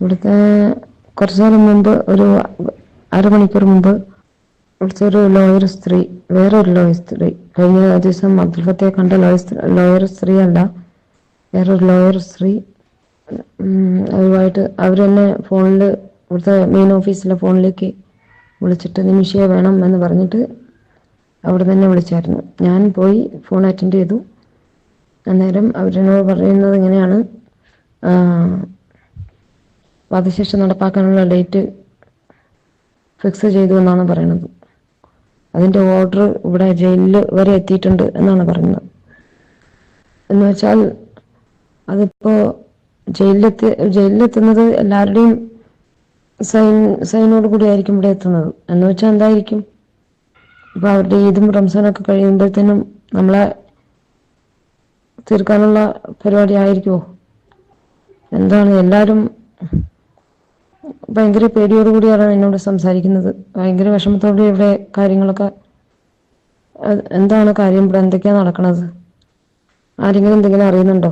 ഇവിടുത്തെ കുറച്ചു നേരം മുമ്പ് ഒരു അരമണിക്കൂർ മുമ്പ് ഇവിടുത്തെ ഒരു ലോയർ സ്ത്രീ വേറൊരു ലോയർ സ്ത്രീ കഴിഞ്ഞ ദിവസം അബ്ദുൽ കണ്ട ലോയർ ലോയർ സ്ത്രീ അല്ല വേറൊരു ലോയർ സ്ത്രീ അതുമായിട്ട് അവർ തന്നെ ഫോണിൽ ഇവിടുത്തെ മെയിൻ ഓഫീസിലെ ഫോണിലേക്ക് വിളിച്ചിട്ട് നിമിഷയെ വേണം എന്ന് പറഞ്ഞിട്ട് അവിടെ തന്നെ വിളിച്ചായിരുന്നു. ഞാൻ പോയി ഫോൺ അറ്റൻഡ് ചെയ്തു. അന്നേരം അവരെന്നോട് പറയുന്നത് ഇങ്ങനെയാണ്. വധശിക്ഷ നടപ്പാക്കാനുള്ള ഡേറ്റ് ഫിക്സ് ചെയ്തു എന്നാണ് പറയുന്നത്. അതിന്റെ ഓർഡർ ഇവിടെ ജയിലിൽ വരെ എത്തിയിട്ടുണ്ട് എന്നാണ് പറയുന്നത്. എന്ന് വെച്ചാൽ അതിപ്പോ ജയിലിലെത്തി ജയിലിലെത്തുന്നത് എല്ലാവരുടെയും സൈൻ സൈനോട് കൂടി ആയിരിക്കും ഇവിടെ എത്തുന്നത്. എന്ന് വെച്ചാൽ എന്തായിരിക്കും? ഇപ്പൊ അവരുടെ ഈദും റംസാനൊക്കെ കഴിയുമ്പോഴത്തേനും നമ്മളെ തീർക്കാനുള്ള പരിപാടി ആയിരിക്കുമോ എന്താണ് എല്ലാവരും ഭയങ്കര പേടിയോടുകൂടിയാണ് എന്നോട് സംസാരിക്കുന്നത്. ഭയങ്കര വിഷമത്തോടെ ഇവിടെ കാര്യങ്ങളൊക്കെ എന്താണ് കാര്യം? ഇവിടെ എന്തൊക്കെയാണ് നടക്കണത്? ആരെങ്കിലും എന്തെങ്കിലും അറിയുന്നുണ്ടോ?